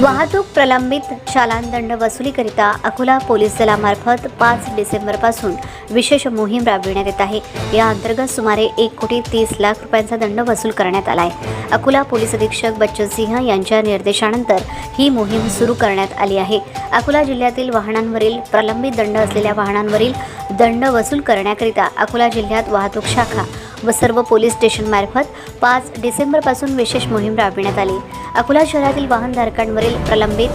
वाहतूक प्रलंबित चालान दंड वसुलीकरिता अकोला पोलीस दलामार्फत पाच डिसेंबरपासून विशेष मोहीम राबविण्यात येत आहे. या अंतर्गत सुमारे एक कोटी तीस लाख रुपयांचा दंड वसूल करण्यात आला आहे. अकोला पोलीस अधीक्षक बच्चन सिंह यांच्या निर्देशानंतर ही मोहीम सुरू करण्यात आली आहे. अकोला जिल्ह्यातील वाहनांवरील प्रलंबित दंड असलेल्या वाहनांवरील दंड वसूल करण्याकरिता अकोला जिल्ह्यात वाहतूक शाखा व सर्व पोलीस स्टेशनमार्फत पाच डिसेंबरपासून विशेष मोहीम राबविण्यात आली. अकोला शहरातील वाहनधारकांवरील प्रलंबित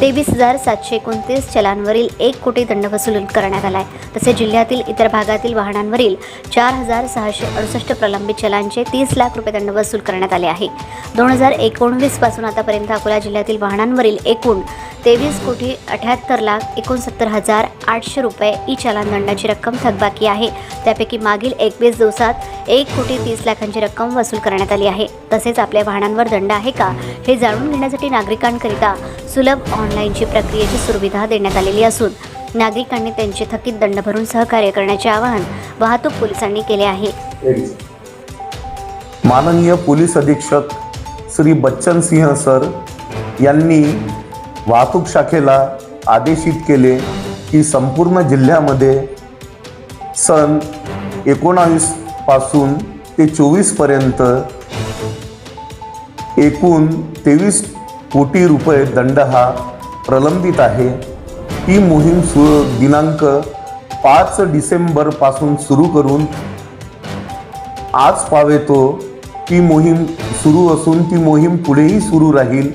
तेवीस हजार सातशे एकोणतीस चलांवरील एक कोटी दंड वसूल करण्यात आला आहे तसेच जिल्ह्यातील इतर भागातील वाहनांवरील चार हजार सहाशे अडुसष्ट प्रलंबित चलांचे तीस लाख रुपये दंड वसूल करण्यात आले आहे. दोन हजार एकोणवीसपासून आतापर्यंत अकोला जिल्ह्यातील वाहनांवरील एकूण तेवीस कोटी अठ्याहत्तर लाख एकोणसत्तर हजार आठशे रुपये ई चलान दंडाची रक्कम थकबाकी आहे. त्यापैकी मागील एकवीस दिवसात एक कोटी तीस लाखांची रक्कम वसूल करण्यात आली आहे. तसेच आपल्या वाहनांवर दंड आहे का हे जाणून घेण्यासाठी नागरिकांकरिता सुलभ ऑनलाईनची प्रक्रियेची सुविधा देण्यात आलेली असून नागरिकांनी त्यांचे थकीत दंड भरून सहकार्य करण्याचे आवाहन वाहतूक पोलिसांनी केले आहे. माननीय पोलीस अधीक्षक श्री बच्चन सिंह सर यांनी वाहतूक शाखेला आदेशित केले की संपूर्ण जिल्ह्यामध्ये सन एकोणावीसपासून ते चोवीसपर्यंत एकूण तेवीस कोटी रुपये दंड हा प्रलंबित आहे. ही मोहीम सु दिनांक पाच डिसेंबरपासून सुरू करून आज पावेतो ती मोहीम सुरू असून ती मोहीम पुढेही सुरू राहील.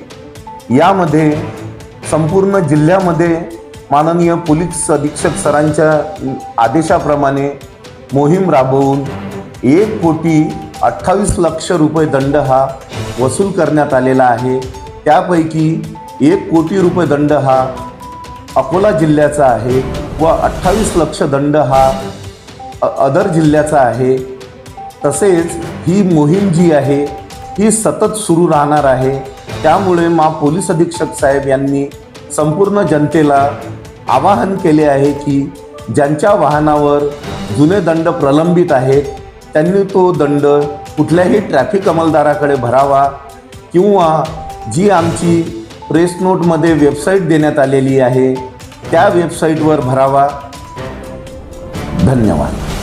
यामध्ये संपूर्ण जिल्ह्यामध्ये माननीय पोलीस अधीक्षक सरांच्या आदेशाप्रमाणे मोहीम राबवून एक कोटी अठ्ठावीस लक्ष रुपये दंड हा वसूल करण्यात आलेला आहे. त्यापैकी एक कोटी रुपये दंड हा अकोला जिल्ह्याचा आहे व अठ्ठावीस लक्ष दंड हा अदर जिल्ह्याचा आहे. तसेच ही मोहीम जी आहे ही सतत सुरू राहणार आहे. त्यामुळे मा पोलीस अधीक्षक साहेब यांनी संपूर्ण जनतेला आवाहन केले आहे की ज्यांच्या वाहनावर जुने दंड प्रलंबित आहेत त्यांनी तो दंड कुठल्याही ट्रॅफिक अंमलदाराकडे भरावा किंवा जी आमची प्रेस नोटमध्ये वेबसाईट देण्यात आलेली आहे त्या वेबसाईटवर भरावा. धन्यवाद.